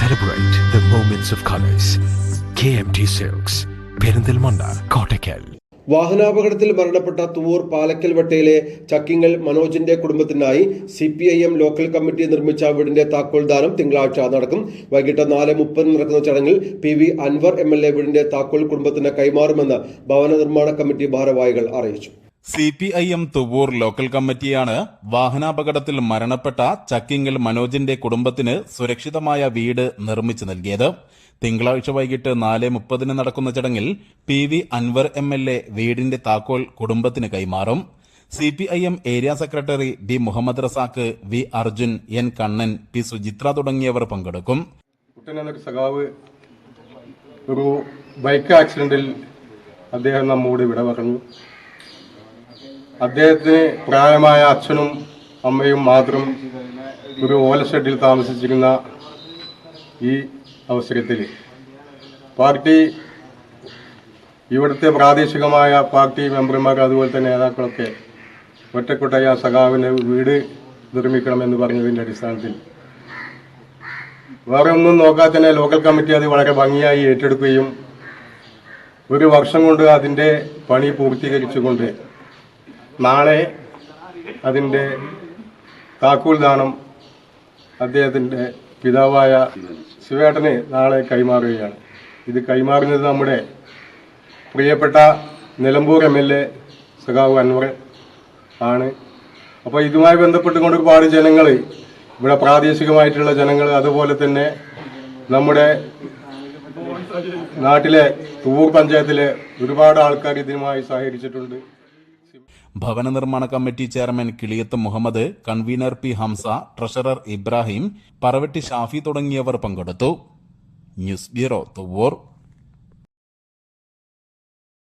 Celebrate the moments of colors. KMT Silks Perinthalmanna Kottakkal വാഹനാപകടത്തിൽ മരണപ്പെട്ട തൂവൂർ പാലക്കൽ വട്ടയിലെ ചക്കിങ്ങൽ മനോജിന്റെ കുടുംബത്തിനായി C P I M local committee നിർമ്മിച്ച വീടിന്റെ താക്കോൽദാനം തിങ്കളാഴ്ച നടക്കും. വൈകിട്ട് നാല് മുപ്പതിന് നടക്കുന്ന ചടങ്ങിൽ P V Anvar M L A വീടിന്റെ താക്കോൽ കുടുംബത്തിന് കൈമാറുമെന്ന് ഭവന നിർമ്മാണ കമ്മിറ്റി ഭാരവാഹികൾ അറിയിച്ചു. C P I M Thuvur local കമ്മിറ്റിയാണ് വാഹനാപകടത്തിൽ മരണപ്പെട്ട ചക്കിങ്ങൽ മനോജിന്റെ കുടുംബത്തിന് സുരക്ഷിതമായ വീട് നിർമ്മിച്ചു നൽകിയത്. തിങ്കളാഴ്ച വൈകിട്ട് നാല് മുപ്പതിന് നടക്കുന്ന ചടങ്ങിൽ P V Anvar M L A വീടിന്റെ താക്കോൽ കുടുംബത്തിന് കൈമാറും. C P I M area secretary B Muhammad Razak V Arjun N Kannan P Suchitra തുടങ്ങിയവർ പങ്കെടുക്കും. സഖാവ് ഒരു ബൈക്ക് ആക്സിഡന്റിൽ അദ്ദേഹം നമ്മോട് വിട പറഞ്ഞു. അദ്ദേഹത്തിന് പ്രായമായ അച്ഛനും അമ്മയും മാത്രം ഒരു ഓലഷെഡിൽ താമസിച്ചിരുന്ന ഈ അവസരത്തിൽ. പാർട്ടി ഇവിടുത്തെ പ്രാദേശികമായ പാർട്ടി മെമ്പർമാർ അതുപോലെ തന്നെ നേതാക്കളൊക്കെ ഒറ്റക്കൊട്ടായി സഖാവിന് വീട് നിർമ്മിക്കണമെന്ന് പറഞ്ഞതിന്റെ അടിസ്ഥാനത്തിൽ. വേറെ ഒന്നും നോക്കാതെ തന്നെ ലോക്കൽ കമ്മിറ്റി അത് വളരെ ഭംഗിയായി ഏറ്റെടുക്കുകയും ഒരു വർഷം കൊണ്ട് അതിന്റെ പണി പൂർത്തീകരിച്ചുകൊണ്ട് നാളെ അതിന്റെ താക്കോൽ ദാനം അദ്ദേഹത്തിന്റെ പിതാവായ ശിവേട്ടന് നാളെ കൈമാറുകയാണ്. ഇത് കൈമാറുന്നത് നമ്മുടെ പ്രിയപ്പെട്ട നിലമ്പൂർ എം എൽ എ സഖാവ് അൻവർ ആണ്. അപ്പോൾ ഇതുമായി ബന്ധപ്പെട്ടുകൊണ്ട് ഒരുപാട് ജനങ്ങൾ ഇവിടെ പ്രാദേശികമായിട്ടുള്ള ജനങ്ങൾ അതുപോലെ തന്നെ നമ്മുടെ നാട്ടിലെ തൂർ പഞ്ചായത്തിലെ ഒരുപാട് ആൾക്കാർ ഇതിനുമായി സഹകരിച്ചിട്ടുണ്ട്. ഭവന നിർമ്മാണ committee chairman Kiliyath Muhammad convener P Hamsa treasurer Ibrahim Paravatti Shafi തുടങ്ങിയവർ പങ്കെടുത്തു. News bureau Thuvur